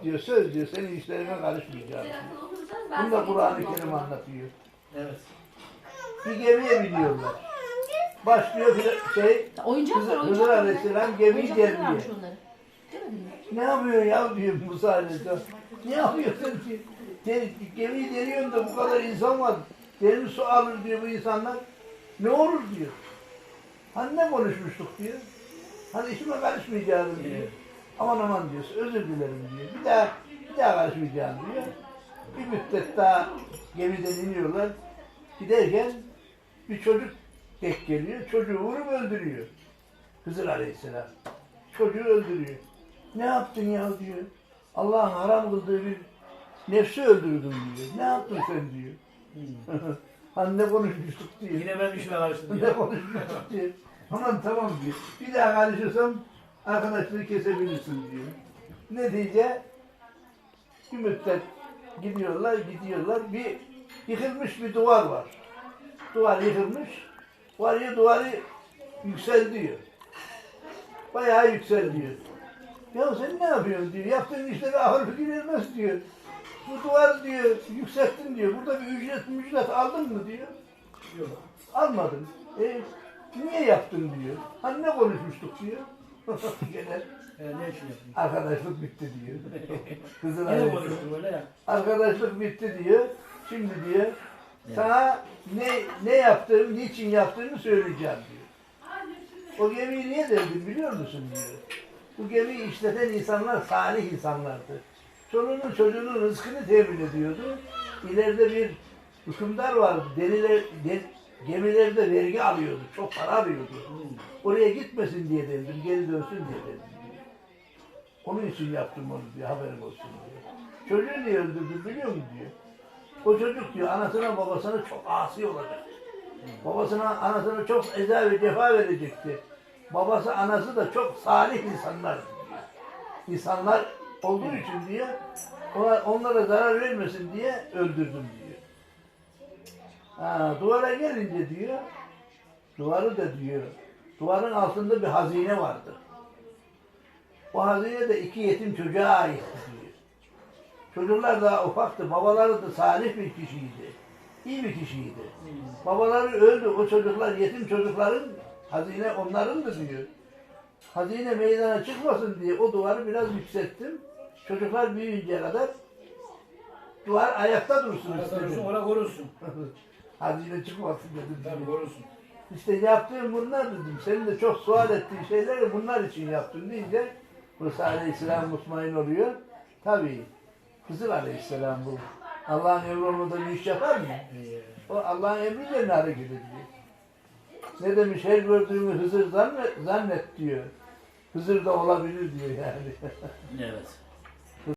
Yok diyor söz diyor senin işlerine karışmayacağım. Bunu da Kur'an-ı Kerim anlatıyor. Evet. Bir gemiye biniyorlar. Başlıyor bir şey Oyuncak var, Hızır, oyuncak Hızır var. Aleyhisselam gemiyi Oyuncakları demliyor. varmış onları. Demedin mi? Ne yapıyor ya diyor Musa Aleyhisselam. Ne yapıyorsun ki? Der, gemiyi deriyorsun da bu kadar insan var. Derin su alır diyor bu insanlar. Ne olur diyor. Hani ne konuşmuştuk diyor. Hani işime karışmayacağım diyor. Aman aman diyor. Özür dilerim diyor. Bir daha bir daha karışmayacağım diyor. Bir müddet daha gemiden iniyorlar. Giderken bir çocuk tek geliyor. Çocuğu vurup öldürüyor. Hızır Aleyhisselam. Çocuğu öldürüyor. Ne yaptın ya diyor. Allah'ın haram kıldığı bir nefsi öldürdün diyor. Ne yaptın sen diyor. hani ne konuşmuştuk diyor. Yine ben işime karıştım Ne diyor. konuşmuştuk diyor. Aman tamam diyor. Bir daha karışırsam arkadaşlığı kesebilirsin diyor. Netice bir müddet gidiyorlar gidiyorlar. Bir yıkılmış bir duvar var. Duvar yıkılmış. Var duvarı yükseltiyor. Bayağı yükseltiyor. Ya sen ne yapıyorsun diyor. Yaptığın işlere ahır fikir vermez diyor. Bu duvar diyor yükselttin diyor. Burada bir ücret mücret aldın mı diyor. Yok. Almadım. E, niye yaptın diyor. Hani ne konuşmuştuk diyor. Gene E, ne yaptın? arkadaşlık bitti diyor. Kızın Yine ailesi. konuştum öyle ya. Arkadaşlık bitti diyor. Şimdi diyor sana ne ne yaptığımı, niçin yaptığımı söyleyeceğim diyor. O gemiyi niye devdin biliyor musun diyor. Bu gemiyi işleten insanlar salih insanlardı. Çoluğunun çocuğunun rızkını temin ediyordu. İleride bir hükümdar vardı. Deniler, de, gemilerde vergi alıyordu. Çok para alıyordu. Oraya gitmesin diye dedim. Geri dönsün diye dedim. Onun için yaptım onu diyor. Haberim olsun diyor. Çocuğu niye öldürdün biliyor musun diyor. O çocuk diyor anasına babasına çok asi olacak. Babasına anasına çok eza ve cefa verecekti. Babası anası da çok salih insanlar. İnsanlar olduğu için diye onlara zarar vermesin diye öldürdüm diyor. Ha, duvara gelince diyor, duvarı da diyor, duvarın altında bir hazine vardı. O hazine de iki yetim çocuğa aitti diyor. Çocuklar daha ufaktı, babaları da salih bir kişiydi. İyi bir kişiydi. Babaları öldü, o çocuklar, yetim çocukların hazine onlarındı diyor. Hazine meydana çıkmasın diye o duvarı biraz yükselttim. Çocuklar büyüyünceye kadar duvar ayakta dursun Arada dursun, ona korursun. Hazine çıkmasın dedim. Tabii korursun. İşte yaptığım bunlar dedim. Senin de çok sual ettiğin şeyleri bunlar için yaptın deyince Musa Aleyhisselam mutmain oluyor. Tabii. Hızır Aleyhisselam bu. Allah'ın emri olmadan iş yapar mı? O Allah'ın emri üzerine hareket ediyor. Ne demiş? Her gördüğümü Hızır zannet, zannet diyor. Hızır da olabilir diyor yani. evet.